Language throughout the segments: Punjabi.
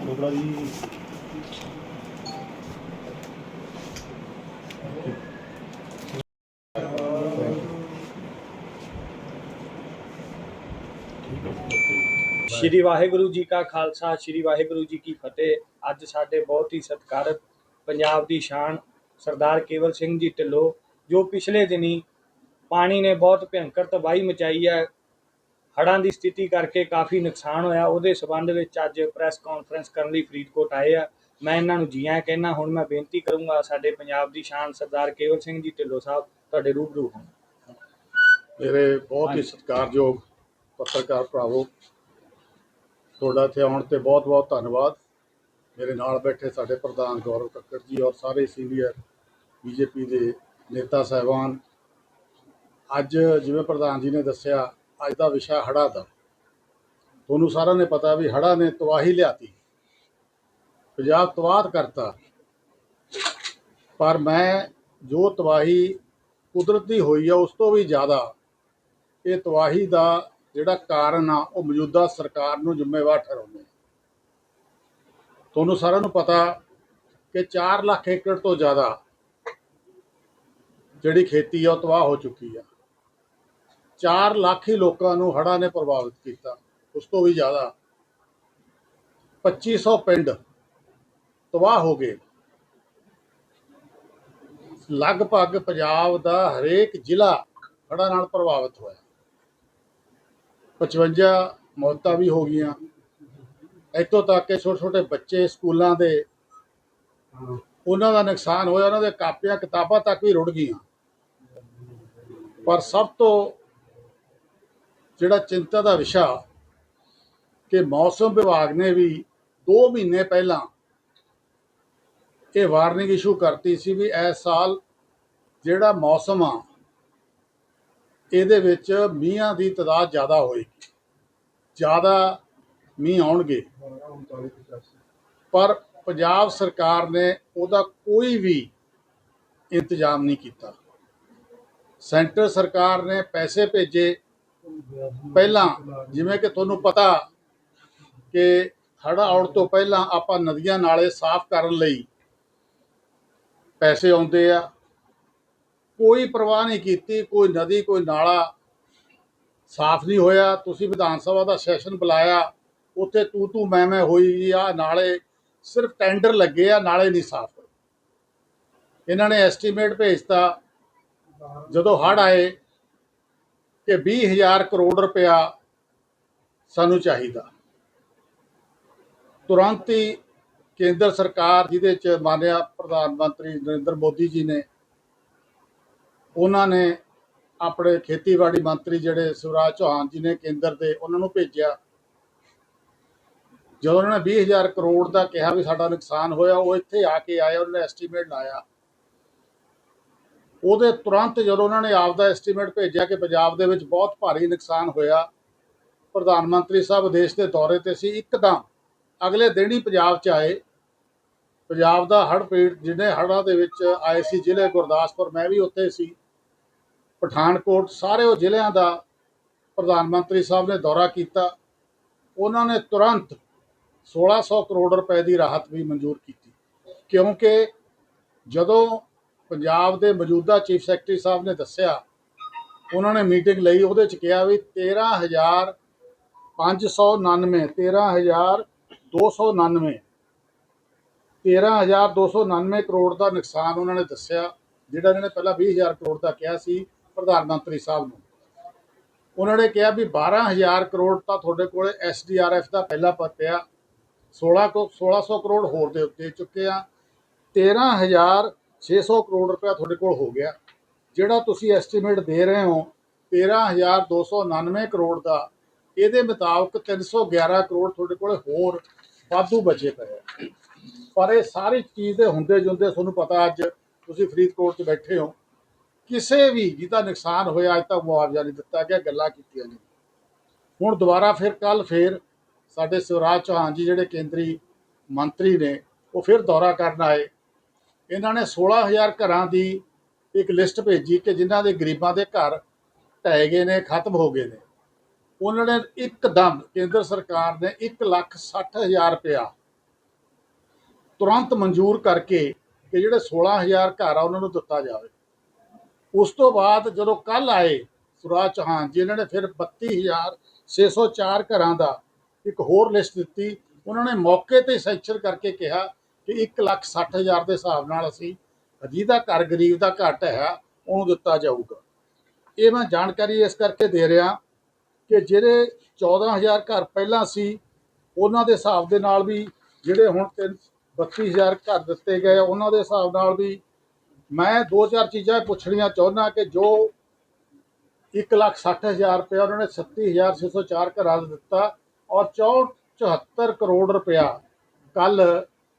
ਚੋਪੜਾ ਜੀ। ਸ਼੍ਰੀ ਵਾਹਿਗੁਰੂ ਜੀ ਕਾ ਖਾਲਸਾ, ਸ਼੍ਰੀ ਵਾਹਿਗੁਰੂ ਜੀ ਕੀ ਫਤਿਹ। ਅੱਜ ਸਾਡੇ ਬਹੁਤ ਹੀ ਸਤਿਕਾਰਤ ਪੰਜਾਬ ਦੀ ਸ਼ਾਨ ਸਰਦਾਰ ਕੇਵਲ ਸਿੰਘ ਜੀ ਢਿੱਲੋਂ, ਜੋ ਪਿਛਲੇ ਦਿਨੀ ਪਾਣੀ ਨੇ ਬਹੁਤ ਭਿਅੰਕਰ ਤਬਾਹੀ ਮਚਾਈ ਹੈ। ਹੜ੍ਹਾਂ ਦੀ ਸਥਿਤੀ ਕਰਕੇ ਕਾਫੀ ਨੁਕਸਾਨ ਹੋਇਆ। ਉਹਦੇ ਸਬੰਧ ਵਿੱਚ ਅੱਜ ਪ੍ਰੈਸ ਕਾਨਫਰੰਸ ਕਰਨ ਲਈ ਫਰੀਦਕੋਟ ਆਏ ਆ। ਮੈਂ ਇਹਨਾਂ ਨੂੰ ਜੀ ਆਇਆਂ ਕਹਿਣਾ ਹੁਣ ਮੈਂ ਬੇਨਤੀ ਕਰੂੰਗਾ ਸਾਡੇ ਪੰਜਾਬ ਦੀ ਸ਼ਾਨ ਸਰਦਾਰ ਕੇਵਲ ਸਿੰਘ ਜੀ ਢਿੱਲੋਂ ਸਾਹਿਬ ਤੁਹਾਡੇ ਰੂਬਰੂ ਹੋਣ। ਮੇਰੇ ਬਹੁਤ ਹੀ ਸਤਿਕਾਰਯੋਗ ਪੱਤਰਕਾਰ ਭਰਾਵੋ ਤੁਹਾਡਾ ਇੱਥੇ ਆਉਣ ਤੇ ਬਹੁਤ ਬਹੁਤ ਧੰਨਵਾਦ। ਮੇਰੇ ਨਾਲ ਬੈਠੇ ਸਾਡੇ ਪ੍ਰਧਾਨ ਗੌਰਵ ਕੱਕੜ ਜੀ ਔਰ ਸਾਰੇ ਸੀਨੀਅਰ ਬੀਜੇਪੀ ਦੇ ਨੇਤਾ ਸਹਿਬਾਨ। ਅੱਜ ਜਿਵੇਂ ਪ੍ਰਧਾਨ ਜੀ ਨੇ ਦੱਸਿਆ ਅੱਜ ਦਾ ਵਿਸ਼ਾ ਹੜਾ ਦਾ। ਤੁਹਾਨੂੰ ਸਾਰਿਆਂ ਨੇ ਪਤਾ ਵੀ ਹੜਾ ਨੇ ਤਬਾਹੀ ਲਿਆਤੀ। ਪੰਜਾਬ ਤਬਾਹ ਕਰਤਾ। ਪਰ ਮੈਂ ਜੋ ਤਬਾਹੀ ਕੁਦਰਤੀ ਹੋਈ ਆ, ਉਸ ਤੋਂ ਵੀ ਜ਼ਿਆਦਾ ਇਹ ਤਬਾਹੀ ਦਾ ਜਿਹੜਾ ਕਾਰਨ ਆ, ਉਹ ਮੌਜੂਦਾ ਸਰਕਾਰ ਨੂੰ ਜ਼ਿੰਮੇਵਾਰ ਠਹਿਰਾਉਂਦੇ ਤੁਹਾਨੂੰ ਸਾਰਿਆਂ ਨੂੰ ਪਤਾ ਕਿ 4 ਲੱਖ ਏਕੜ ਤੋਂ ਜ਼ਿਆਦਾ ਜਿਹੜੀ ਖੇਤੀ ਆ, ਉਹ ਤਬਾਹ ਹੋ ਚੁੱਕੀ ਆ। 4 ਲੱਖ ਹੀ ਲੋਕਾਂ ਨੂੰ ਹੜ੍ਹਾਂ ਨੇ ਪ੍ਰਭਾਵਿਤ ਕੀਤਾ, ਉਸ ਤੋਂ ਵੀ ਜ਼ਿਆਦਾ। 2500 ਪਿੰਡ ਤਬਾਹ ਹੋ ਗਏ। ਲਗਭਗ ਪੰਜਾਬ ਦਾ ਹਰੇਕ ਜ਼ਿਲ੍ਹਾ ਹੜ੍ਹਾਂ ਨਾਲ ਪ੍ਰਭਾਵਿਤ ਹੋਇਆ। 55 ਮੌਤਾਂ ਵੀ ਹੋ ਗਈਆਂ। ਇੱਥੋਂ ਤੱਕ ਕਿ ਛੋਟੇ ਛੋਟੇ ਬੱਚੇ ਸਕੂਲਾਂ ਦੇ, ਉਹਨਾਂ ਦਾ ਨੁਕਸਾਨ ਹੋਇਆ, ਉਹਨਾਂ ਦੇ ਕਾਪੀਆਂ ਕਿਤਾਬਾਂ ਤੱਕ ਵੀ ਰੁੜ ਗਈਆਂ। ਪਰ ਸਭ ਤੋਂ ਜਿਹੜਾ ਚਿੰਤਾ ਦਾ ਵਿਸ਼ਾ ਕਿ ਮੌਸਮ ਵਿਭਾਗ ਨੇ ਵੀ 2 ਮਹੀਨੇ ਪਹਿਲਾਂ ਇਹ ਵਾਰਨਿੰਗ ਇਸ਼ੂ ਕਰਤੀ ਸੀ ਵੀ ਇਸ ਸਾਲ ਜਿਹੜਾ ਮੌਸਮ ਆ, ਇਹਦੇ ਵਿੱਚ ਮੀਂਹਾਂ ਦੀ ਤਦਾਦ ਜ਼ਿਆਦਾ ਹੋਏਗੀ। ਜ਼ਿਆਦਾ ਮੀਂਹ ਆਉਣਗੇ। ਪਰ ਪੰਜਾਬ ਸਰਕਾਰ ਨੇ ਉਹਦਾ ਕੋਈ ਵੀ ਇੰਤਜ਼ਾਮ ਨਹੀਂ ਕੀਤਾ। ਸੈਂਟਰ ਸਰਕਾਰ ਨੇ ਪੈਸੇ ਭੇਜੇ। ਪਹਿਲਾਂ ਜਿਵੇਂ ਕਿ ਤੁਹਾਨੂੰ ਪਤਾ ਕਿ ਹੜ੍ਹ ਆਉਣ ਤੋਂ ਪਹਿਲਾਂ ਆਪਾਂ ਨਦੀਆਂ ਨਾਲੇ ਸਾਫ਼ ਕਰਨ ਲਈ ਪੈਸੇ ਆਉਂਦੇ ਆ। ਕੋਈ ਪਰਵਾਹ ਨਹੀਂ ਕੀਤੀ, ਕੋਈ ਨਦੀ, ਕੋਈ ਨਾਲਾ ਸਾਫ਼ ਨਹੀਂ ਹੋਇਆ। ਤੁਸੀਂ ਵਿਧਾਨ ਸਭਾ ਦਾ ਸੈਸ਼ਨ ਬੁਲਾਇਆ, ਉੱਥੇ ਤੂੰ ਤੂੰ ਮੈਂ ਮੈਂ ਹੋਈ ਆ, ਨਾਲੇ ਸਿਰਫ ਟੈਂਡਰ ਲੱਗੇ ਆ, ਨਾਲੇ ਨਹੀਂ ਸਾਫ਼। ਹੋਏ ਇਹਨਾਂ ਨੇ ਐਸਟੀਮੇਟ ਭੇਜਤਾ। ਜਦੋਂ ਹੜ੍ਹ ਆਏ ਕਿ 20000 ਕਰੋੜ ਰੁਪਇਆ ਸਾਨੂੰ ਚਾਹੀਦਾ। ਤੁਰੰਤ ਹੀ ਕੇਂਦਰ ਸਰਕਾਰ, ਜਿਹਦੇ ਚ ਮਾਨਿਆ ਪ੍ਰਧਾਨ ਮੰਤਰੀ ਨਰਿੰਦਰ ਮੋਦੀ ਜੀ ਨੇ, ਉਹਨਾਂ ਨੇ ਆਪਣੇ ਖੇਤੀਬਾੜੀ ਮੰਤਰੀ ਜਿਹੜੇ ਸ਼ਿਵਰਾਜ ਚੌਹਾਨ ਜੀ ਨੇ ਕੇਂਦਰ ਦੇ, ਉਹਨਾਂ ਨੂੰ ਭੇਜਿਆ। ਜਦੋਂ ਉਹਨਾਂ ਨੇ 20000 ਕਰੋੜ ਦਾ ਕਿਹਾ ਵੀ ਸਾਡਾ ਨੁਕਸਾਨ ਹੋਇਆ, ਉਹ ਇੱਥੇ ਆ ਕੇ ਆਇਆ, ਉਹਨਾਂ ਨੇ ਐਸਟੀਮੇਟ ਲਾਇਆ। ਉਹਦੇ ਤੁਰੰਤ ਜਦੋਂ ਉਹਨਾਂ ਨੇ ਆਪ ਦਾ ਐਸਟੀਮੇਟ ਭੇਜਿਆ ਕਿ ਪੰਜਾਬ ਦੇ ਵਿੱਚ ਬਹੁਤ ਭਾਰੀ ਨੁਕਸਾਨ ਹੋਇਆ, ਪ੍ਰਧਾਨ ਮੰਤਰੀ ਸਾਹਿਬ ਦੇਸ਼ ਦੇ ਦੌਰੇ ਤੇ ਸੀ, ਇੱਕਦਮ ਅਗਲੇ ਦਿਨ ਹੀ ਪੰਜਾਬ 'ਚ ਆਏ। ਪੰਜਾਬ ਦਾ ਹੜ੍ਹ ਪੀੜ ਜਿਹਨੇ ਹੜ੍ਹਾਂ ਦੇ ਵਿੱਚ ਆਏ ਸੀ, ਜ਼ਿਲ੍ਹੇ ਗੁਰਦਾਸਪੁਰ, ਮੈਂ ਵੀ ਉੱਥੇ ਸੀ। ਪਠਾਨਕੋਟ, ਸਾਰੇ ਉਹ ਜ਼ਿਲ੍ਹਿਆਂ ਦਾ ਪ੍ਰਧਾਨ ਮੰਤਰੀ ਸਾਹਿਬ ਨੇ ਦੌਰਾ ਕੀਤਾ। ਉਹਨਾਂ ਨੇ ਤੁਰੰਤ 1600 ਕਰੋੜ ਰੁਪਏ ਦੀ ਰਾਹਤ ਵੀ ਮਨਜ਼ੂਰ ਕੀਤੀ। ਕਿਉਂਕਿ ਜਦੋਂ ਪੰਜਾਬ ਦੇ ਮੌਜੂਦਾ ਚੀਫ ਸੈਕਟਰੀ ਸਾਹਿਬ ਨੇ ਦੱਸਿਆ, ਉਹਨਾਂ ਨੇ ਮੀਟਿੰਗ ਲਈ, ਉਹਦੇ ਚ ਕਿਹਾ ਵੀ 13599 13299 13299 ਕਰੋੜ ਦਾ ਨੁਕਸਾਨ ਉਹਨਾਂ ਨੇ ਦੱਸਿਆ, ਜਿਹੜਾ ਇਹਨਾਂ ਨੇ ਪਹਿਲਾਂ 20000 ਕਰੋੜ ਦਾ ਕਿਹਾ ਸੀ ਪ੍ਰਧਾਨ ਮੰਤਰੀ ਸਾਹਿਬ ਨੂੰ। ਉਹਨਾਂ ਨੇ ਕਿਹਾ ਵੀ 12000 ਕਰੋੜ ਤਾਂ ਤੁਹਾਡੇ ਕੋਲੇ ਐਸਡੀਆਰਐਫ ਦਾ ਪਹਿਲਾ ਪੱਤਿਆ 16 ਕੋ 1600 ਕਰੋੜ ਹੋਰ ਦੇ ਉੱਤੇ ਚੁੱਕੇ ਆ 13600 ਕਰੋੜ ਰੁਪਇਆ ਤੁਹਾਡੇ ਕੋਲ ਹੋ ਗਿਆ। ਜਿਹੜਾ ਤੁਸੀਂ ਐਸਟੀਮੇਟ ਦੇ ਰਹੇ ਹੋ 13299 ਕਰੋੜ ਦਾ, ਇਹਦੇ ਮੁਤਾਬਕ 311 ਕਰੋੜ ਤੁਹਾਡੇ ਕੋਲ ਹੋਰ ਵਾਧੂ ਬਚੇ ਪਏ ਆ। ਪਰ ਇਹ ਸਾਰੀ ਚੀਜ਼ ਦੇ ਹੁੰਦੇ ਜੁੰਦੇ ਤੁਹਾਨੂੰ ਪਤਾ ਅੱਜ ਤੁਸੀਂ ਫਰੀਦਕੋਟ 'ਚ ਬੈਠੇ ਹੋ। ਕਿਸੇ ਵੀ ਜਿਹਦਾ ਨੁਕਸਾਨ ਹੋਇਆ, ਅੱਜ ਤੱਕ ਮੁਆਵਜ਼ਾ ਨਹੀਂ ਦਿੱਤਾ ਗਿਆ, ਗੱਲਾਂ ਕੀਤੀਆਂ ਨੇ ਹੁਣ ਦੁਬਾਰਾ ਫਿਰ ਕੱਲ ਫਿਰ ਸਾਡੇ ਸ਼ਿਵਰਾਜ ਚੌਹਾਨ ਜੀ, ਜਿਹੜੇ ਕੇਂਦਰੀ ਮੰਤਰੀ ਨੇ, ਉਹ ਫਿਰ ਦੌਰਾ ਕਰਨ ਆਏ। ਇਹਨਾਂ ਨੇ 16000 ਘਰਾਂ ਦੀ ਇੱਕ ਲਿਸਟ ਭੇਜੀ ਕਿ ਜਿਨ੍ਹਾਂ ਦੇ ਗਰੀਬਾਂ ਦੇ ਘਰ ਢਹਿ ਗਏ ਨੇ, ਖਤਮ ਹੋ ਗਏ ਨੇ। ਉਹਨਾਂ ਨੇ ਇੱਕਦਮ ਕੇਂਦਰ ਸਰਕਾਰ ਨੇ 1 ਲੱਖ 60 ਹਜ਼ਾਰ ਰੁਪਇਆ ਤੁਰੰਤ ਮਨਜ਼ੂਰ ਕਰਕੇ ਕਿ ਜਿਹੜੇ 16000 ਘਰ ਆ, ਉਹਨਾਂ ਨੂੰ ਦਿੱਤਾ ਜਾਵੇ। ਉਸ ਤੋਂ ਬਾਅਦ ਜਦੋਂ ਕੱਲ ਆਏ ਸੁਰਾਜ ਚੌਹਾਨ ਜੀ, ਇਹਨਾਂ ਨੇ ਫਿਰ 32604 ਘਰਾਂ ਦਾ ਇੱਕ ਹੋਰ ਲਿਸਟ ਦਿੱਤੀ। ਉਹਨਾਂ ਨੇ ਮੌਕੇ ਤੇ ਸੈਂਕਸ਼ਨ ਕਰਕੇ ਕਿਹਾ ਕਿ 160000 ਦੇ ਹਿਸਾਬ ਨਾਲ ਅਸੀਂ ਜਿਹਦਾ ਘਰ, ਗਰੀਬ ਦਾ ਘੱਟ ਹੈ ਉਹਨੂੰ ਦਿੱਤਾ ਜਾਊਗਾ। ਇਹ ਮੈਂ ਜਾਣਕਾਰੀ ਇਸ ਕਰਕੇ ਦੇ ਰਿਹਾ ਕਿ ਜਿਹੜੇ 14000 ਘਰ ਪਹਿਲਾਂ ਸੀ, ਉਹਨਾਂ ਦੇ ਹਿਸਾਬ ਦੇ ਨਾਲ ਵੀ ਜਿਹੜੇ ਹੁਣ ਤਿੰਨ 32000 ਘਰ ਦਿੱਤੇ ਗਏ, ਉਹਨਾਂ ਦੇ ਹਿਸਾਬ ਨਾਲ ਵੀ ਮੈਂ ਦੋ ਚਾਰ ਚੀਜ਼ਾਂ ਪੁੱਛਣੀਆਂ ਚਾਹੁੰਦਾ ਕਿ ਜੋ 160000 ਰੁਪਏ ਉਹਨਾਂ ਨੇ 37604 ਘਰਾਂ ਦਾ ਦਿੱਤਾ ਔਰ 64 74 ਕਰੋੜ ਰੁਪਇਆ ਕੱਲ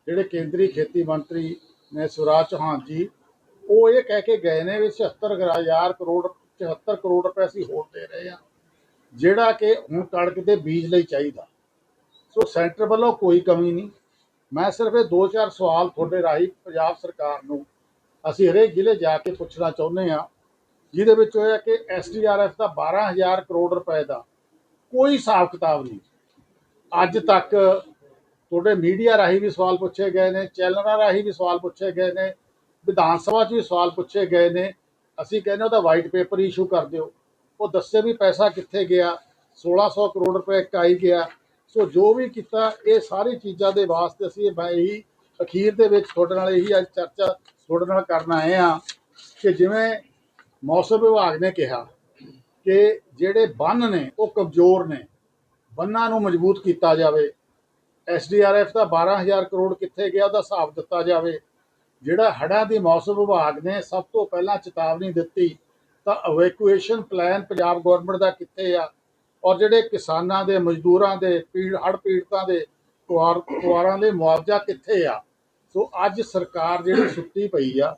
ਜਿਹੜੇ ਕੇਂਦਰੀ ਖੇਤੀ ਮੰਤਰੀ ਨੇ ਸੁਰਾਜ ਚੌਹਾਨ ਜੀ, ਉਹ ਇਹ ਕਹਿ ਕੇ ਗਏ ਨੇ ਵੀ 76000 ਕਰੋੜ 74 ਕਰੋੜ ਰੁਪਏ ਅਸੀਂ ਹੋਰ ਦੇ ਰਹੇ ਹਾਂ, ਜਿਹੜਾ ਕਿ ਹੁਣ ਕਣਕ ਦੇ ਬੀਜ ਲਈ ਚਾਹੀਦਾ। ਸੋ ਸੈਂਟਰ ਵੱਲੋਂ ਕੋਈ ਕਮੀ ਨਹੀਂ। ਮੈਂ ਸਿਰਫ ਇਹ ਦੋ ਚਾਰ ਸਵਾਲ ਤੁਹਾਡੇ ਰਾਹੀਂ ਪੰਜਾਬ ਸਰਕਾਰ ਨੂੰ, ਅਸੀਂ ਹਰੇਕ ਜ਼ਿਲ੍ਹੇ ਜਾ ਕੇ ਪੁੱਛਣਾ ਚਾਹੁੰਦੇ ਹਾਂ, ਜਿਹਦੇ ਵਿੱਚ ਹੋਇਆ ਕਿ ਐਸਡੀਆਰਐਫ ਦਾ 12000 ਕਰੋੜ ਰੁਪਏ ਦਾ ਕੋਈ ਹਿਸਾਬ ਕਿਤਾਬ ਨਹੀਂ। ਅੱਜ ਤੱਕ ਤੁਹਾਡੇ ਮੀਡੀਆ ਰਾਹੀਂ ਵੀ ਸਵਾਲ ਪੁੱਛੇ ਗਏ ਨੇ, ਚੈਨਲਾਂ ਰਾਹੀਂ ਵੀ ਸਵਾਲ ਪੁੱਛੇ ਗਏ ਨੇ, ਵਿਧਾਨ ਸਭਾ 'ਚ ਵੀ ਸਵਾਲ ਪੁੱਛੇ ਗਏ ਨੇ, ਅਸੀਂ ਕਹਿੰਦੇ ਉਹਦਾ ਵਾਈਟ ਪੇਪਰ ਇਸ਼ੂ ਕਰ ਦਿਓ। ਉਹ ਦੱਸੇ ਵੀ ਪੈਸਾ ਕਿੱਥੇ ਗਿਆ 1600 ਕਰੋੜ ਰੁਪਏ ਕਾਈ ਗਿਆ। ਸੋ ਜੋ ਵੀ ਕੀਤਾ, ਇਹ ਸਾਰੀ ਚੀਜ਼ਾਂ ਦੇ ਵਾਸਤੇ ਅਸੀਂ ਮੈਂ ਇਹੀ ਅਖੀਰ ਦੇ ਵਿੱਚ ਤੁਹਾਡੇ ਨਾਲ ਇਹੀ ਅੱਜ ਚਰਚਾ ਤੁਹਾਡੇ ਨਾਲ ਕਰਨ ਆਏ ਆ ਕਿ ਜਿਵੇਂ ਮੌਸਮ ਵਿਭਾਗ ਨੇ ਕਿਹਾ ਕਿ ਜਿਹੜੇ ਬੰਨ ਨੇ, ਉਹ ਕਮਜ਼ੋਰ ਨੇ। ਬੰਨਾਂ ਨੂੰ ਮਜ਼ਬੂਤ ਕੀਤਾ ਜਾਵੇ। ਐਸਡੀਆਰਐਫ ਦਾ 12000 ਕਰੋੜ ਕਿੱਥੇ ਗਿਆ ਉਹਦਾ ਹਿਸਾਬ ਦਿੱਤਾ ਜਾਵੇ। ਜਿਹੜਾ ਹੜ੍ਹਾਂ ਦੀ ਮੌਸਮ ਵਿਭਾਗ ਨੇ ਸਭ ਤੋਂ ਪਹਿਲਾਂ ਚੇਤਾਵਨੀ ਦਿੱਤੀ ਤਾਂ ਇਵੈਕੂਏਸ਼ਨ ਪਲਾਨ ਪੰਜਾਬ ਗਵਰਨਮੈਂਟ ਦਾ ਕਿੱਥੇ ਆ? ਔਰ ਜਿਹੜੇ ਕਿਸਾਨਾਂ ਦੇ, ਮਜ਼ਦੂਰਾਂ ਦੇ, ਪੀੜ, ਹੜ੍ਹ ਪੀੜਤਾਂ ਦੇ ਪਰਿਵਾਰ ਪਰਿਵਾਰਾਂ ਦੇ ਮੁਆਵਜ਼ਾ ਕਿੱਥੇ ਆ? ਸੋ ਅੱਜ ਸਰਕਾਰ ਜਿਹੜੀ ਸੁੱਤੀ ਪਈ ਆ,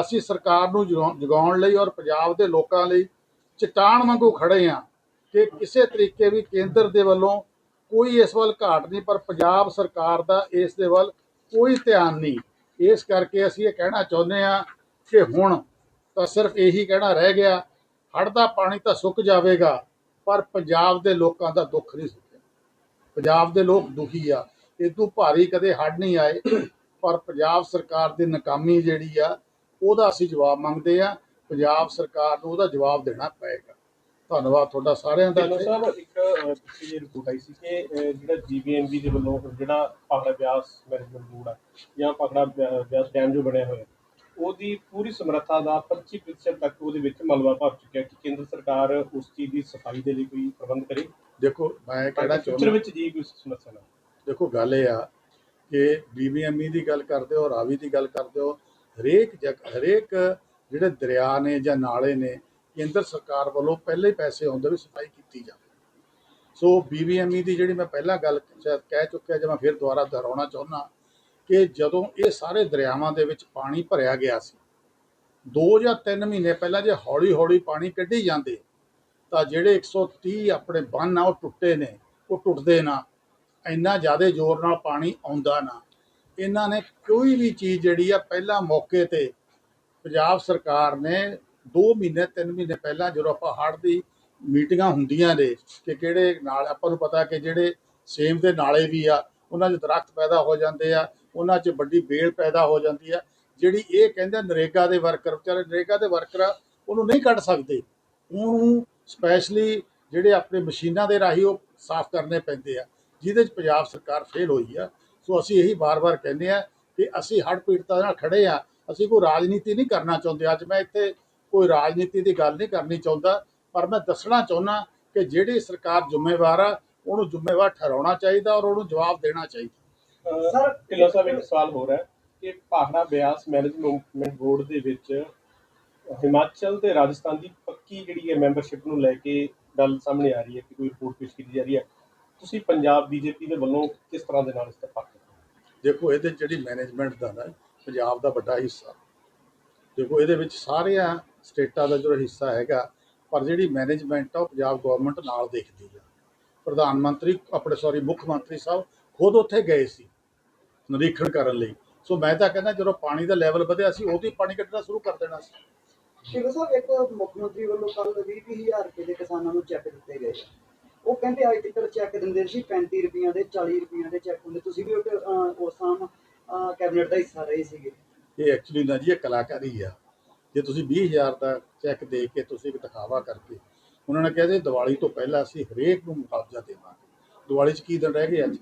ਅਸੀਂ ਸਰਕਾਰ ਨੂੰ ਜਗਾਉ- ਜਗਾਉਣ ਲਈ ਔਰ ਪੰਜਾਬ ਦੇ ਲੋਕਾਂ ਲਈ ਚਟਾਨ ਵਾਂਗੂ ਖੜੇ ਆ ਕਿ ਕਿਸੇ ਤਰੀਕੇ ਵੀ ਕੇਂਦਰ ਦੇ ਵੱਲੋਂ ਕੋਈ ਇਸ ਵੱਲ ਘਾਟ ਨਹੀਂ, ਪਰ ਪੰਜਾਬ ਸਰਕਾਰ ਦਾ ਇਸ ਦੇ ਵੱਲ ਕੋਈ ਧਿਆਨ ਨਹੀਂ। ਇਸ ਕਰਕੇ ਅਸੀਂ ਇਹ ਕਹਿਣਾ ਚਾਹੁੰਦੇ ਆ ਕਿ ਹੁਣ ਤਾਂ ਸਿਰਫ ਇਹੀ ਕਹਿਣਾ ਰਹਿ ਗਿਆ, ਹੜ੍ਹ ਦਾ ਪਾਣੀ ਤਾਂ ਸੁੱਕ ਜਾਵੇਗਾ, ਪਰ ਪੰਜਾਬ ਦੇ ਲੋਕਾਂ ਦਾ ਦੁੱਖ ਨਹੀਂ ਸੁੱਕਿਆ। ਪੰਜਾਬ ਦੇ ਲੋਕ ਦੁਖੀ ਆ ਇਦੋਂ ਭਾਰੀ ਕਦੇ ਹੜ੍ਹ ਨਹੀਂ ਆਏ, ਪਰ ਪੰਜਾਬ ਸਰਕਾਰ ਦੀ ਨਾਕਾਮੀ ਜਿਹੜੀ ਆ, ਉਹਦਾ ਅਸੀਂ ਜਵਾਬ ਮੰਗਦੇ ਆ ਪੰਜਾਬ ਸਰਕਾਰ ਨੂੰ ਉਹਦਾ ਜਵਾਬ ਦੇਣਾ ਪਏਗਾ। ਧੰਨਵਾਦ ਤੁਹਾਡਾ ਸਾਰਿਆਂ ਦਾ ਢਿੱਲੋਂ ਸਾਹਿਬ ਇੱਕ ਪਿੱਛੇ ਜਿਹੀ ਰਿਪੋਰਟ ਆਈ ਸੀ ਕਿ ਜਿਹੜਾ ਜੀਬੀਐਮਬੀ ਦੇ ਵੱਲੋਂ ਜਿਹੜਾ ਪਾਖੜਾ ਬਿਆਸ ਮੈਨੇਜਮੈਂਟ ਬੋਰਡ ਆ ਜਾਂ ਬਿਆ- ਬਿਆਸ ਡੈਮ ਜੋ ਬਣਿਆ ਹੋਇਆ ਉਹਦੀ ਪੂਰੀ ਸਮਰੱਥਾ ਦਾ 25% ਤੱਕ ਉਹਦੇ ਵਿੱਚ ਮਲਬਾ ਭਰ ਚੁੱਕਿਆ ਕਿ ਕੇਂਦਰ ਸਰਕਾਰ ਉਸ ਚੀਜ਼ ਦੀ ਸਫ਼ਾਈ ਦੇ ਲਈ ਕੋਈ ਪ੍ਰਬੰਧ ਕਰੇ। ਦੇਖੋ ਮੈਂ ਫਿਊਚਰ ਚਾਹੁੰਦਾ ਵਿੱਚ ਜੀ ਕੋਈ ਸਮੱਸਿਆ ਨਾ ਦੇਖੋ ਗੱਲ ਇਹ ਆ ਕਿ ਬੀਬੀਐਮਈ ਦੀ ਗੱਲ ਕਰਦੇ ਹੋ ਰਾਵੀ ਦੀ ਗੱਲ ਕਰਦੇ ਹੋ ਹਰੇਕ ਜਗ ਹਰੇਕ ਜਿਹੜੇ ਦਰਿਆ ਨੇ ਜਾਂ ਨਾਲੇ ਨੇ ਕੇਂਦਰ ਸਰਕਾਰ ਵੱਲੋਂ ਪਹਿਲੇ ਪੈਸੇ ਆਉਂਦੇ ਵੀ ਸਫ਼ਾਈ ਕੀਤੀ ਜਾਵੇ। ਸੋ ਬੀਬੀਐਮਈ ਦੀ ਜਿਹੜੀ ਮੈਂ ਪਹਿਲਾਂ ਗੱਲ ਕਹਿ ਚੁੱਕਿਆ ਜਾਂ ਮੈਂ ਫਿਰ ਦੁਬਾਰਾ ਦੁਹਰਾਉਣਾ ਚਾਹੁੰਦਾ ਕਿ ਜਦੋਂ ਇਹ ਸਾਰੇ ਦਰਿਆਵਾਂ ਦੇ ਵਿੱਚ ਪਾਣੀ ਭਰਿਆ ਗਿਆ ਸੀ 2 ਜਾਂ 3 ਮਹੀਨੇ ਪਹਿਲਾਂ ਜੇ ਹੌਲੀ ਹੌਲੀ ਪਾਣੀ ਕੱਢੀ ਜਾਂਦੇ, ਤਾਂ ਜਿਹੜੇ 130 ਆਪਣੇ ਬੰਨ ਆ ਉਹ ਟੁੱਟੇ ਨੇ, ਉਹ ਟੁੱਟਦੇ ਨਾ। ਇੰਨਾ ਜ਼ਿਆਦਾ ਜ਼ੋਰ ਨਾਲ ਪਾਣੀ ਆਉਂਦਾ ਨਾ। ਇਹਨਾਂ ਨੇ ਕੋਈ ਵੀ ਚੀਜ਼ ਜਿਹੜੀ ਆ ਪਹਿਲਾਂ ਮੌਕੇ ਤੇ ਪੰਜਾਬ ਸਰਕਾਰ ਨੇ 2 ਮਹੀਨੇ 3 ਮਹੀਨੇ ਪਹਿਲਾਂ ਜਦੋਂ ਆਪਾਂ ਹੜ੍ਹ ਦੀ ਮੀਟਿੰਗਾਂ ਹੁੰਦੀਆਂ ਨੇ ਕਿ ਕਿਹੜੇ ਨਾਲ ਆਪਾਂ ਨੂੰ ਪਤਾ ਕਿ ਜਿਹੜੇ ਸੇਮ ਦੇ ਨਾਲੇ ਵੀ ਆ ਉਹਨਾਂ 'ਚ ਦਰਖਤ ਪੈਦਾ ਹੋ ਜਾਂਦੇ ਆ ਉਹਨਾਂ 'ਚ ਵੱਡੀ ਬੇਲ ਪੈਦਾ ਹੋ ਜਾਂਦੀ ਆ ਜਿਹੜੀ ਇਹ ਕਹਿੰਦੇ ਨਰੇਗਾ ਦੇ ਵਰਕਰ ਵਿਚਾਰੇ ਨਰੇਗਾ ਦੇ ਵਰਕਰ ਆ, ਉਹਨੂੰ ਨਹੀਂ ਕੱਢ ਸਕਦੇ। ਉਹਨੂੰ ਸਪੈਸ਼ਲੀ ਜਿਹੜੇ ਆਪਣੇ ਮਸ਼ੀਨਾਂ ਦੇ ਰਾਹੀਂ ਉਹ ਸਾਫ਼ ਕਰਨੇ ਪੈਂਦੇ ਆ ਜਿਹਦੇ 'ਚ ਪੰਜਾਬ ਸਰਕਾਰ ਫੇਲ ਹੋਈ ਆ। ਸੋ ਅਸੀਂ ਇਹੀ ਵਾਰ-ਵਾਰ ਕਹਿੰਦੇ ਆ ਕਿ ਅਸੀਂ ਹੜ੍ਹ ਪੀੜਤਾਂ ਨਾਲ ਖੜੇ ਆ ਅਸੀਂ ਕੋਈ ਰਾਜਨੀਤੀ ਨਹੀਂ ਕਰਨਾ ਚਾਹੁੰਦੇ। ਅੱਜ ਮੈਂ ਇੱਥੇ ਕੋਈ ਰਾਜਨੀਤੀ ਦੀ ਗੱਲ ਨਹੀਂ ਕਰਨੀ ਚਾਹੁੰਦਾ ਪਰ ਮੈਂ ਦੱਸਣਾ ਚਾਹੁੰਦਾ ਕਿ ਜਿਹੜੀ ਸਰਕਾਰ ਜ਼ਿੰਮੇਵਾਰ ਆ ਉਹਨੂੰ ਜ਼ਿੰਮੇਵਾਰ ਠਹਿਰਾਉਣਾ ਚਾਹੀਦਾ ਔਰ ਉਹਨੂੰ ਜਵਾਬ ਦੇਣਾ ਚਾਹੀਦਾ। ਸਰ ਢਿੱਲੋਂ ਸਾਹਿਬ ਇੱਕ ਸਵਾਲ ਹੋ ਰਿਹਾ ਹੈ ਕਿ ਪਾਖੜਾ ਬਿਆਸ ਮੈਨੇਜਮੈਂਟ ਬੋਰਡ ਦੇ ਵਿੱਚ ਹਿਮਾਚਲ ਤੇ ਰਾਜਸਥਾਨ ਦੀ ਪੱਕੀ ਜਿਹੜੀ ਹੈ ਮੈਂਬਰਸ਼ਿਪ ਨੂੰ ਲੈ ਕੇ ਗੱਲ ਸਾਹਮਣੇ ਆ ਰਹੀ ਹੈ ਕਿ ਕੋਈ ਰਿਪੋਰਟ ਪੇਸ਼ ਕੀਤੀ ਜਾ ਰਹੀ ਹੈ। ਤੁਸੀਂ ਪੰਜਾਬ ਬੀਜੇਪੀ ਦੇ ਵੱਲੋਂ ਕਿਸ ਤਰ੍ਹਾਂ ਦੇ ਨਾਲ ਇਸਤਫਾ ਦੇਖੋ ਇਹਦੇ ਜਿਹੜੀ ਮੈਨੇਜਮੈਂਟ ਦਾ ਨਾ ਪੰਜਾਬ ਦਾ ਵੱਡਾ ਹਿੱਸਾ। ਦੇਖੋ ਇਹਦੇ ਵਿੱਚ ਸਾਰੀਆਂ ਸਟੇਟਾਂ ਦਾ ਜੋ ਹਿੱਸਾ ਹੈਗਾ ਪਰ ਜਿਹੜੀ ਮੈਨੇਜਮੈਂਟ ਆ ਪੰਜਾਬ ਗਵਰਨਮੈਂਟ ਨਾਲ ਦੇਖਦੀ ਆ। ਪ੍ਰਧਾਨ ਮੰਤਰੀ ਆਪਣੇ ਸੌਰੀ ਮੁੱਖ ਮੰਤਰੀ ਸਾਹਿਬ ਖੁਦ ਉੱਥੇ ਗਏ ਸੀ ਨਿਰੀਖਣ ਕਰਨ ਲਈ। ਸੋ ਮੈਂ ਤਾਂ ਕਹਿੰਦਾ ਜਦੋਂ ਪਾਣੀ ਦਾ ਲੈਵਲ ਵਧਿਆ ਸੀ ਉਦੋਂ ਹੀ ਪਾਣੀ ਕੱਢਣਾ ਸ਼ੁਰੂ ਕਰ ਦੇਣਾ ਸੀ। ਸ਼ਿਵ ਸਾਹਿਬ ਇੱਕ ਮੁੱਖ ਮੰਤਰੀ ਵੱਲੋਂ ਕੱਲ 20-20000 ਰੁਪਏ ਦੇ ਕਿਸਾਨਾਂ ਨੂੰ ਚੈੱਕ ਦਿੱਤੇ ਗਏ। ਉਹ ਕਹਿੰਦੇ ਅੱਜ ਤੱਕ ਚੈੱਕ ਦਿੰਦੇ ਸੀ 35 ਰੁਪਈਆਂ ਦੇ 40 ਰੁਪਈਆਂ ਦੇ ਚੈੱਕ ਹੁੰਦੇ। ਤੁਸੀਂ ਵੀ ਉਸ ਅਹ, ਕੈਬਨਿਟ ਦਾ ਹਿੱਸਾ ਰਹੇ ਸੀਗੇ। ਇਹ ਐਕਚੁਅਲੀ ਨਾ ਜੀ ਇਹ ਕਲਾਕਾਰੀ ਆ। ਜੇ ਤੁਸੀਂ 20000 ਦਾ ਚੈੱਕ ਦੇ ਕੇ ਤੁਸੀਂ ਇੱਕ ਦਿਖਾਵਾ ਕਰਕੇ ਉਹਨਾਂ ਨੇ ਕਹਿੰਦੇ ਦੀਵਾਲੀ ਤੋਂ ਪਹਿਲਾਂ ਅਸੀਂ ਹਰੇਕ ਨੂੰ ਮੁਆਵਜ਼ਾ ਦੇਵਾਂਗੇ। ਦੀਵਾਲੀ 'ਚ ਕੀ ਦਿਨ ਰਹਿ ਗਏ ਅੱਜ?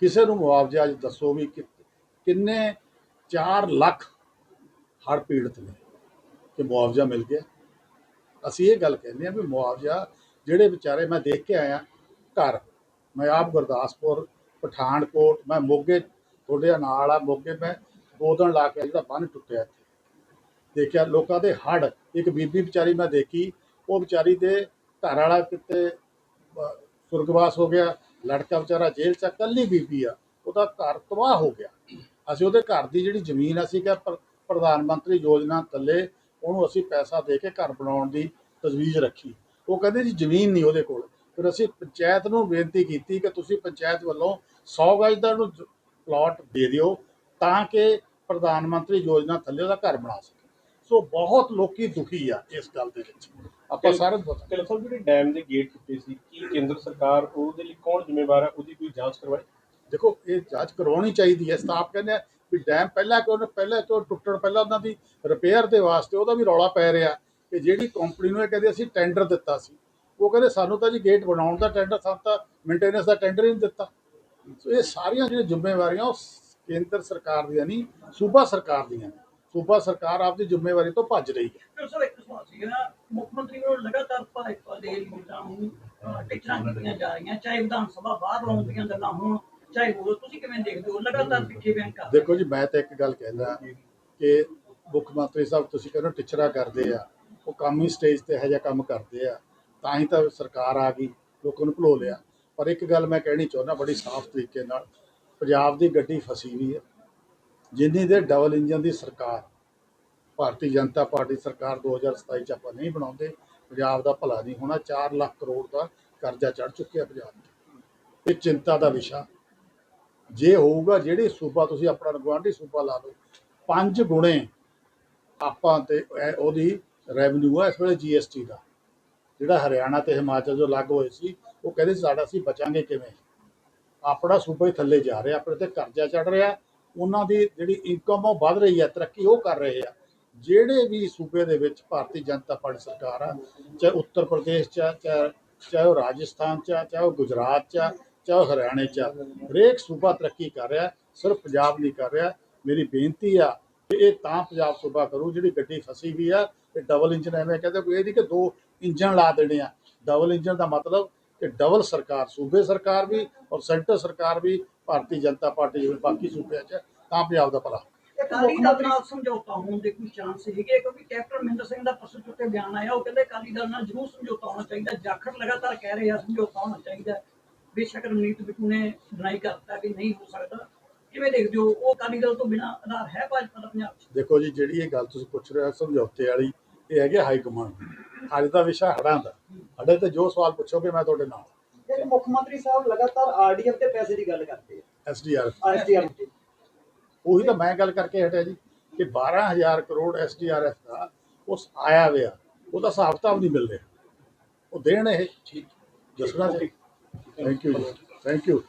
ਕਿਸੇ ਨੂੰ ਮੁਆਵਜ਼ਾ ਅੱਜ ਦੱਸੋ ਵੀ ਕਿ- ਕਿੰਨੇ 4 ਲੱਖ ਹੜ੍ਹ ਪੀੜਤ ਨੇ ਕਿ ਮੁਆਵਜ਼ਾ ਮਿਲ ਗਿਆ। ਅਸੀਂ ਇਹ ਗੱਲ ਕਹਿੰਦੇ ਆ ਵੀ ਮੁਆਵਜ਼ਾ ਜਿਹੜੇ ਵਿਚਾਰੇ ਮੈਂ ਦੇਖ ਕੇ ਆਇਆ ਘਰ, ਮੈਂ ਆਪ ਗੁਰਦਾਸਪੁਰ, ਪਠਾਨਕੋਟ, ਮੈਂ ਮੋਗੇ, ਤੁਹਾਡੇ ਨਾਲ ਆ, ਮੋਗੇ ਮੈਂ ਗੋਦਣ ਲਾ ਕੇ ਜਿਹੜਾ ਬੰਨ ਟੁੱਟਿਆ ਇੱਥੇ। ਦੇਖਿਆ ਲੋਕਾਂ ਦੇ ਹੜ ਇੱਕ ਬੀਬੀ ਵਿਚਾਰੀ ਮੈਂ ਦੇਖੀ ਉਹ ਵਿਚਾਰੀ ਦੇ ਘਰ ਵਾਲਾ ਕਿਤੇ ਸੁਰਗਵਾਸ ਹੋ ਗਿਆ ਲੜਕਾ ਵਿਚਾਰਾ ਜੇਲ੍ਹ ਚ ਆ, ਇਕੱਲੀ ਬੀਬੀ ਆ ਉਹਦਾ ਘਰ ਤਬਾਹ ਹੋ ਗਿਆ। ਅਸੀਂ ਉਹਦੇ ਘਰ ਦੀ ਜਿਹੜੀ ਜ਼ਮੀਨ ਅਸੀਂ ਕਿਹਾ ਪ੍ਰ- ਪ੍ਰਧਾਨ ਮੰਤਰੀ ਯੋਜਨਾ ਥੱਲੇ ਉਹਨੂੰ ਅਸੀਂ ਪੈਸਾ ਦੇ ਕੇ ਘਰ ਬਣਾਉਣ ਦੀ ਤਜਵੀਜ਼ ਰੱਖੀ। ਉਹ ਕਹਿੰਦੇ ਜੀ ਜ਼ਮੀਨ ਨਹੀਂ ਉਹਦੇ ਕੋਲ। ਫਿਰ ਅਸੀਂ ਪੰਚਾਇਤ ਨੂੰ ਬੇਨਤੀ ਕੀਤੀ ਕਿ ਤੁਸੀਂ ਪੰਚਾਇਤ ਵੱਲੋਂ 100 ਗਜ ਦਾ ਉਹਨੂੰ ਪਲਾਟ ਦੇ ਦਿਓ ਤਾਂ ਕਿ ਪ੍ਰਧਾਨ ਮੰਤਰੀ ਯੋਜਨਾ ਥੱਲੇ ਉਹਦਾ ਘਰ ਬਣਾ ਸਕੇ। ਸੋ ਬਹੁਤ ਲੋਕੀ ਦੁਖੀ ਆ ਇਸ ਗੱਲ ਦੇ ਵਿੱਚ। ਆਪਾਂ ਸਾਰੇ ਸਰ ਜਿਹੜੇ ਡੈਮ ਦੇ ਗੇਟ ਟੁੱਟੇ ਸੀ ਕੀ ਕੇਂਦਰ ਸਰਕਾਰ ਉਹਦੇ ਲਈ ਕੌਣ ਜ਼ਿੰਮੇਵਾਰ ਹੈ ਉਹਦੀ ਕੋਈ ਜਾਂਚ ਕਰਵਾਏ ਦੇਖੋ ਇਹ ਜਾਂਚ ਕਰਵਾਉਣੀ ਚਾਹੀਦੀ ਹੈ। ਸਟਾਫ ਕਹਿੰਦੇ ਆ ਵੀ ਡੈਮ ਪਹਿਲਾਂ ਕਿਉਂ ਉਹਨੇ ਪਹਿਲਾਂ ਕਿਉਂ ਟੁੱਟਣ? ਪਹਿਲਾਂ ਉਹਨਾਂ ਦੀ ਰਿਪੇਅਰ ਦੇ ਵਾਸਤੇ ਉਹਦਾ ਵੀ ਰੌਲਾ ਪੈ ਰਿਹਾ। ਕਿ ਜਿਹੜੀ ਕੰਪਨੀ ਨੂੰ ਇਹ ਕਹਿੰਦੇ ਅਸੀਂ ਟੈਂਡਰ ਦਿੱਤਾ ਸੀ ਉਹ ਕਹਿੰਦੇ ਸਾਨੂੰ ਤਾਂ ਜੀ ਗੇਟ ਬਣਾਉਣ ਦਾ ਟੈਂਡਰ ਸਾਨੂੰ ਤਾਂ ਮੇਨਟੇਨੈਂਸ ਦਾ ਟੈਂਡਰ ਹੀ ਨਹੀਂ ਦਿੱਤਾ। ਸੋ ਇਹ ਸਾਰੀਆਂ ਜਿਹੜੀਆਂ ਜ਼ਿੰਮੇਵਾਰੀਆਂ ਉਹ ਕੇਂਦਰ ਸਰਕਾਰ ਦੀਆਂ ਨਹੀਂ ਸੂਬਾ ਸਰਕਾਰ ਦੀਆਂ। ਨੇ ਸੂਬਾ ਸਰਕਾਰ ਆਪਦੀ ਜ਼ਿੰਮੇਵਾਰੀ ਤੋਂ ਭੱਜ ਰਹੀ ਹੈ। ਫਿਰ ਸਰ ਇੱਕ ਸਵਾਲ ਸੀ ਨਾ ਮੁੱਖ ਮੰਤਰੀ ਵੱਲੋਂ ਲਗਾਤਾਰ ਭਾਜਪਾ ਦੇ ਲੀਡਰਾਂ ਨੂੰ ਅਹ, ਟਿਚਰਾਂ ਕੀਤੀਆਂ ਜਾ ਰਹੀਆਂ ਚਾਹੇ ਵਿਧਾਨ ਸਭਾ ਬਾਹਰ ਲਾਉਣ ਦੀਆਂ ਗੱਲਾਂ ਹੋਣ ਚਾਹੇ ਹੋਰ ਤੁਸੀਂ ਕਿਵੇਂ ਦੇਖਦੇ ਹੋ? ਲਗਾਤਾਰ ਪਿੱਛੇ ਬਿਆਨ ਕਰ ਰਹੇ ਦੇਖੋ ਜੀ ਮੈਂ ਤਾਂ ਇੱਕ ਗੱਲ ਕਹਿੰਦਾ ਕਿ ਮੁੱਖ ਮੰਤਰੀ ਸਾਹਿਬ ਤੁਸੀਂ ਕਹਿੰਦੇ ਹੋ ਟਿਚਰਾ ਕਰਦੇ ਆ ਉਹ ਕਾਮੀ ਸਟੇਜ ਤੇ ਇਹੋ ਜਿਹਾ ਕੰਮ ਕਰਦੇ ਆ ਤਾਂ ਹੀ ਤਾਂ ਸਰਕਾਰ ਆ ਗਈ ਲੋਕਾਂ ਨੂੰ ਭੁਲੋ ਲਿਆ। ਪਰ ਇੱਕ ਗੱਲ ਮੈਂ ਕਹਿਣੀ ਚਾਹੁੰਦਾ ਬੜੀ ਸਾਫ਼ ਤਰੀਕੇ ਨਾਲ ਪੰਜਾਬ ਦੀ ਗੱਡੀ ਫਸੀ ਵੀ ਹੈ। ਜਿੰਨੀ ਦੇ ਡਬਲ ਇੰਜਨ ਦੀ ਸਰਕਾਰ, ਭਾਰਤੀ ਜਨਤਾ ਪਾਰਟੀ ਸਰਕਾਰ 2027 ਚ ਆਪਾਂ ਨਹੀਂ ਬਣਾਉਂਦੇ, ਪੰਜਾਬ ਦਾ ਭਲਾ ਨਹੀਂ ਹੋਣਾ 4 ਲੱਖ ਕਰੋੜ ਦਾ ਕਰਜ਼ਾ ਚੜ ਚੁੱਕਿਆ ਪੰਜਾਬ ਤੇ। ਇਹ ਚਿੰਤਾ ਦਾ ਵਿਸ਼ਾ। ਜੇ ਹੋਊਗਾ, ਜਿਹੜੀ ਸੂਬਾ ਤੁਸੀਂ ਆਪਣਾ ਗੁਆਂਢੀ ਸੂਬਾ ਲਾ ਲਓ, ਪੰਜ ਗੁਣੇ ਆਪਾਂ ਤੇ ਇਹ ਉਹਦੀ ਰੈਵਨਿਊ ਆ ਇਸ ਵੇਲੇ ਜੀਐਸਟੀ ਦਾ। ਜਿਹੜਾ ਹਰਿਆਣਾ ਤੇ ਹਿਮਾਚਲ ਜੋ ਲੱਗ ਹੋਏ ਸੀ, ਉਹ ਕਹਿੰਦੇ ਸੀ ਸਾਡਾ ਅਸੀਂ ਬਚਾਂਗੇ ਕਿਵੇਂ? ਆਪਣਾ ਸੂਬਾ ਹੀ ਥੱਲੇ ਜਾ ਰਿਹਾ ਆਪਣੇ ਤੇ ਕਰਜ਼ਾ ਚੜ ਰਿਹਾ ਉਹਨਾਂ ਦੀ ਜਿਹੜੀ ਇਨਕਮ ਉਹ ਵੱਧ ਰਹੀ ਹੈ ਤਰੱਕੀ ਉਹ ਕਰ ਰਹੇ ਆ ਜਿਹੜੇ ਵੀ ਸੂਬੇ ਦੇ ਵਿੱਚ ਭਾਰਤੀ ਜਨਤਾ ਪਾਰਟੀ ਸਰਕਾਰ ਆ ਚਾਹੇ ਉੱਤਰ ਪ੍ਰਦੇਸ਼ ਚ ਆ, ਚਾਹੇ ਚਾਹੇ ਉਹ ਰਾਜਸਥਾਨ ਚ ਆ, ਚਾਹੇ ਉਹ ਗੁਜਰਾਤ ਚ ਆ, ਚਾਹੇ ਉਹ ਹਰਿਆਣੇ ਚ ਆ। ਹਰੇਕ ਸੂਬਾ ਤਰੱਕੀ ਕਰ ਰਿਹਾ ਸਿਰਫ ਪੰਜਾਬ ਨਹੀਂ ਕਰ ਰਿਹਾ ਮੇਰੀ ਬੇਨਤੀ ਆ ਕਿ ਇਹ ਤਾਂ ਪੰਜਾਬ ਸੂਬਾ ਕਰੂ ਜਿਹੜੀ ਗੱਡੀ ਫਸੀ ਵੀ ਆ ਤੇ ਡਬਲ ਇੰਜਨ ਐਵੇਂ ਕਹਿੰਦੇ ਕੋਈ ਇਹ ਨਹੀਂ ਕਿ ਦੋ ਇੰਜਨ ਲਾ ਦੇਣੇ ਆ ਡਬਲ ਇੰਜਨ ਦਾ ਮਤਲਬ ਕਿ ਡਬਲ ਸਰਕਾਰ ਸੂਬੇ ਸਰਕਾਰ ਵੀ ਔਰ ਸੈਂਟਰ ਸਰਕਾਰ ਵੀ ਭਾਰਤੀ ਜਨਤਾ ਪਾਰਟੀ ਜਿਵੇਂ ਬਾਕੀ ਸੂਬਿਆਂ 'ਚ ਤਾਂ ਪੰਜਾਬ ਦਾ ਭਲਾ। ਇੱਕ ਅਕਾਲੀ ਮੁੱਖ ਦਲ ਮੰਤਰੀ ਨਾਲ ਸਮਝੌਤਾ ਹੋਣ ਦੇ ਕੋਈ ਚਾਂਸ ਹੈਗੇ ਕਿਉਂਕਿ ਕੈਪਟਨ ਮਹਿੰਦਰ ਸਿੰਘ ਦਾ ਪਰਸੋਂ ਚੁੱਕੇ ਬਿਆਨ ਆਇਆ ਉਹ ਕਹਿੰਦੇ ਅਕਾਲੀ ਦਲ ਨਾਲ ਜ਼ਰੂਰ ਸਮਝੌਤਾ ਹੋਣਾ ਚਾਹੀਦਾ ਜਾਖੜ ਲਗਾਤਾਰ ਕਹਿ ਰਹੇ ਆ ਸਮਝੌਤਾ ਹੋਣਾ ਚਾਹੀਦਾ। ਬੇਸ਼ੱਕ ਰਣਨੀਤ ਬਿੱਟੂ ਨੇ ਡਿਨਾਈ ਕਰਤਾ ਕਿ ਨਹੀਂ ਹੋ ਸਕਦਾ। ਕਿਵੇਂ ਦੇਖਦੇ ਹੋ? ਉਹ ਅਕਾਲੀ ਦਲ ਤੋਂ ਬਿਨਾਂ ਆਧਾਰ ਹੈ ਭਾਜਪਾ ਦਾ ਪੰਜਾਬ 'ਚ? ਦੇਖੋ ਜੀ ਜਿਹੜੀ ਇਹ ਗੱਲ ਤੁਸੀਂ ਪੁੱਛ ਰਹੇ ਹੋ ਸਮਝੌਤੇ ਵਾਲੀ ਇਹ ਹੈਗੇ ਹਾਈ ਕਮਾਂਡ। ਅੱਜ ਦਾ ਵਿਸ਼ਾ ਹੜਾਂ ਦਾ। ਹੜੇ ਤੇ ਜੋ ਸਵਾਲ ਪੁੱਛੋਗੇ ਮੈਂ ਤੁਹਾਡੇ ਨਾਲ ਇੱਕ ਮੁੱਖ ਮੰਤਰੀ ਸਾਹਿਬ ਲਗਾਤਾਰ ਆਰਡੀਐਫ ਤੇ ਪੈਸੇ ਦੀ ਗੱਲ ਕਰਦੇ ਐਸਡੀਆਰ ਆ ਐਸਡੀਆਰ ਤੇ ਉਹੀ ਤਾਂ ਮੈਂ ਗੱਲ ਕਰਕੇ ਹਟਿਆ ਜੀ ਕਿ 12000 ਕਰੋੜ ਐਸਡੀਆਰਐਫ ਦਾ ਉਸ ਆਇਆ ਹੋਇਆ ਉਹਦਾ ਹਿਸਾਬ ਕਿਤਾਬ ਨਹੀਂ ਮਿਲ ਰਿਹਾ। ਉਹ ਦੇਣ ਇਹ। ਦੱਸਣਾ ਚਾਹੀਦਾ ਥੈਂਕ ਯੂ ਥੈਂਕ ਯੂ